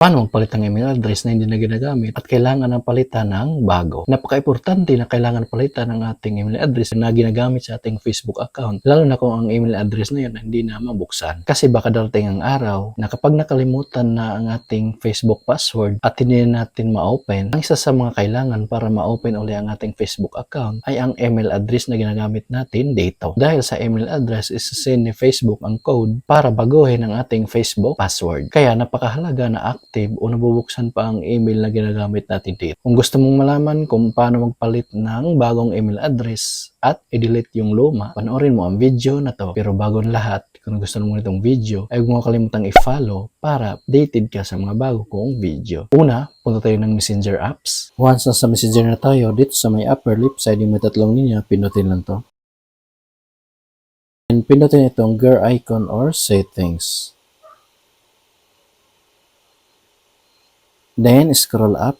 Paano magpalit ng email address na hindi na ginagamit at kailangan ng palitan ng bago? Napaka-importante na kailangan palitan ng ating email address na ginagamit sa ating Facebook account, lalo na kung ang email address na yun hindi na mabuksan. Kasi baka darating ang araw na kapag nakalimutan na ang ating Facebook password at hindi na natin ma-open, ang isa sa mga kailangan para ma-open uli ang ating Facebook account ay ang email address na ginagamit natin dito. Dahil sa email address, isasend ni Facebook ang code para baguhin ang ating Facebook password. Kaya napakahalaga na active o nabubuksan pa ang email na ginagamit natin dito. Kung gusto mong malaman kung paano magpalit ng bagong email address at i-delete yung luma, panoorin mo ang video na to. Pero bago ang lahat, kung gusto mo itong video, ay huwag mo kalimutang i-follow para updated ka sa mga bago kong video. Una, punta tayo ng Messenger apps. Once na sa Messenger na tayo, dito sa may upper left side, yung may tatlong linya, pinutin lang to. And pinutin itong gear icon or settings. Then, scroll up.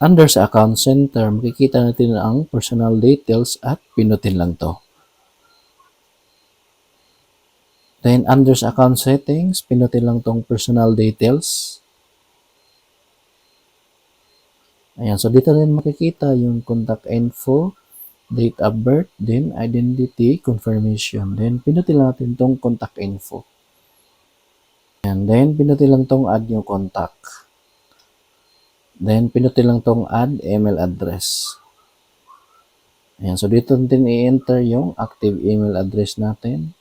Under sa account center, makikita natin ang personal details at pinutin lang to. Then, under sa account settings, pinutin lang tong personal details. Ayan, so dito rin makikita yung contact info, date of birth, then identity confirmation. Then, pinutin natin tong contact info. And then, pinutin lang tong add new contact. Then, pinutin lang tong add email address. Ayan, so dito natin i-enter yung active email address natin.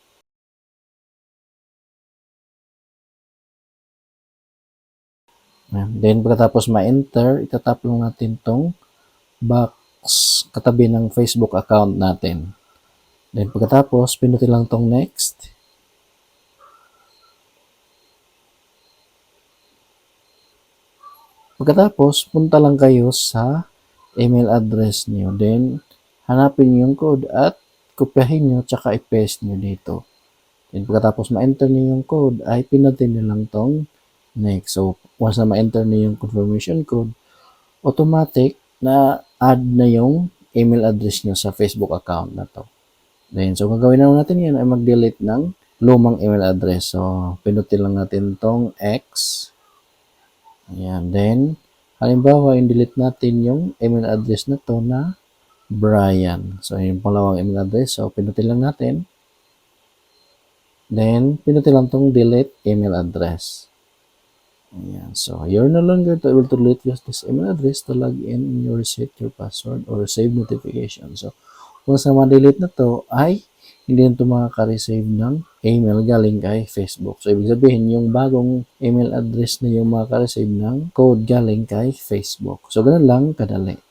Ayan. Then, pagkatapos ma-enter, itatap lang natin tong box katabi ng Facebook account natin. Then, pagkatapos, pinutin lang tong next. Pagkatapos, punta lang kayo sa email address niyo. Then, hanapin yung code at kopyahin niyo tsaka i-paste niyo dito. Then, pagkatapos ma-enter niyo yung code, ay pinutin niyo lang tong next. So, once na ma-enter niyo yung confirmation code, automatic na add na yung email address niyo sa Facebook account na to. Then, so gagawin na natin yan ay mag-delete ng lumang email address. So, pinutin lang natin tong X. Ayan. Then, halimbawa, i-delete natin yung email address na to na Brian. So, yung pangalawang email address. So, pinutin lang natin. Then, pinutin lang tong delete email address. Ayan. So, you're no longer to able to use this email address to log in or reset your password or save notification. So, kung sa ma-delete na to, ay hindi na ito makaka-receive ng email galing kay Facebook. So, ibig sabihin, yung bagong email address na yung makaka-receive ng code galing kay Facebook. So, ganun lang kadali.